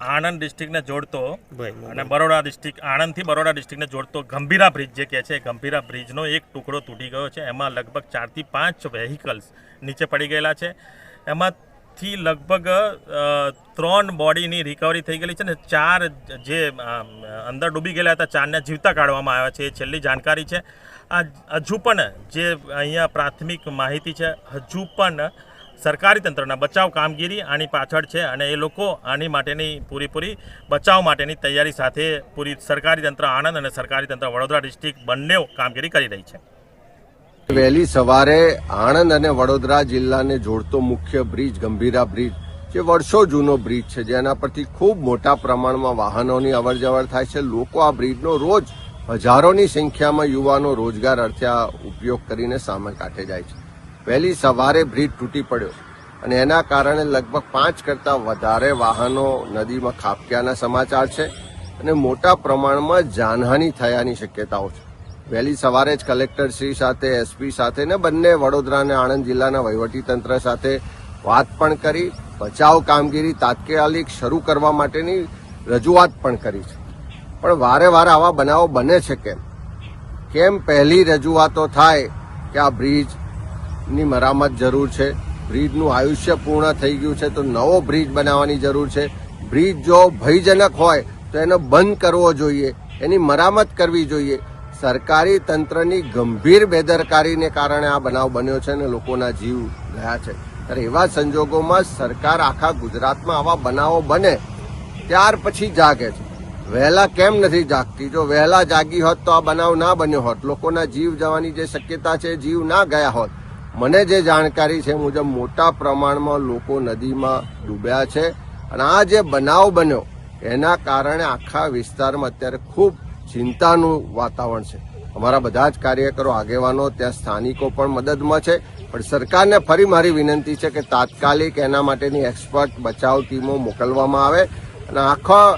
આણંદ ડિસ્ટ્રિક્ટને જોડતો અને બરોડા ડિસ્ટ્રિક્ટ આણંદથી બરોડા ડિસ્ટ્રિક્ટને જોડતો ગંભીરા બ્રિજ જે કહે છે ગંભીરા બ્રિજનો એક ટુકડો તૂટી ગયો છે. એમાં લગભગ ચારથી પાંચ વેહિકલ્સ નીચે પડી ગયેલા છે. એમાંથી લગભગ ત્રણ બોડીની રિકવરી થઈ ગયેલી છે ને ચાર જે અંદર ડૂબી ગયેલા હતા ચારને જીવતા કાઢવામાં આવ્યા છે. એ છેલ્લી જાણકારી છે. આ હજુ પણ જે અહીંયા પ્રાથમિક માહિતી છે હજુ પણ સરકારી તંત્રના બચાવ કામગીરી આની પાછળ છે અને એ લોકો આની માટેની પૂરેપૂરી બચાવ માટેની તૈયારી સાથે પૂરી સરકારી તંત્ર આણંદ અને સરકારી તંત્ર વડોદરા ડિસ્ટ્રિક્ટ બંને કામગીરી કરી રહી છે. વહેલી સવારે આણંદ અને વડોદરા જિલ્લાને જોડતો મુખ્ય બ્રિજ, ગંભીરા બ્રિજ, જે વર્ષો જૂનો બ્રિજ છે, જેના પરથી ખૂબ મોટા પ્રમાણમાં વાહનોની અવરજવર થાય છે. લોકો આ બ્રિજનો રોજ હજારોની સંખ્યામાં યુવાનો રોજગાર અર્થે ઉપયોગ કરીને સામે કાઢે જાય છે. વહેલી સવારે બ્રિજ તૂટી પડ્યો અને એના કારણે લગભગ પાંચ કરતાં વધારે વાહનો નદીમાં ખાબક્યાના સમાચાર છે અને મોટા પ્રમાણમાં જાનહાનિ થયાની શક્યતાઓ છે. વહેલી સવારે જ કલેક્ટર શ્રી સાથે, એસપી સાથે ને બંને વડોદરા અને આણંદ જિલ્લાના વહીવટીતંત્ર સાથે વાત પણ કરી, બચાવ કામગીરી તાત્કાલિક શરૂ કરવા માટેની રજૂઆત પણ કરી છે. પણ વારે વારે આવા બનાવો બને છે કેમ? કેમ પહેલી રજૂઆતો થાય કે આ બ્રિજની મરામત જરૂર છે. બ્રિજનું આયુષ્ય પૂર્ણ થઈ ગયું છે તો નવો બ્રિજ બનાવવાની જરૂર છે. બ્રિજ જો ભયજનક હોય તો એનો બંધ કરવો જોઈએ. એની મરામત કરવી જોઈએ. સરકારી તંત્રની ગંભીર બેદરકારીને કારણે આ બનાવ બન્યો છે અને લોકોના જીવ ગયા છે. ત્યારે એવા સંજોગોમાં સરકાર આખા ગુજરાતમાં આવા બનાવો બને ત્યાર પછી જાગે છે. વહેલા કેમ નથી જાગતી? જો વહેલા જાગી હોત તો આ બનાવ ના બન્યો હોત. લોકોના જીવ જવાની જે શક્યતા છે જીવ ના ગયા હોત. મને જે જાણકારી છે મુજબ મોટા પ્રમાણમાં લોકો નદીમાં ડૂબ્યા છે અને આ જે બનાવ બન્યો, એના કારણે આખા વિસ્તારમાં અત્યારે ખૂબ ચિંતાનું વાતાવરણ છે. અમારા બધા જ કાર્યકરો, આગેવાનો, ત્યાં સ્થાનિકો પણ મદદમાં છે. પણ સરકારને ફરી મારી વિનંતી છે કે તાત્કાલિક એના માટેની એક્સપર્ટ બચાવ ટીમો મોકલવામાં આવે અને આખા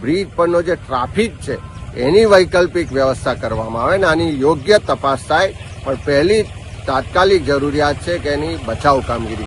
બ્રિજ પરનો જે ટ્રાફિક છે, એની વૈકલ્પિક વ્યવસ્થા કરવામાં આવે અને આની યોગ્ય તપાસ થાય. પણ પહેલી તાત્કાલિક જરૂરિયાત છે કે એની બચાવ કામગીરી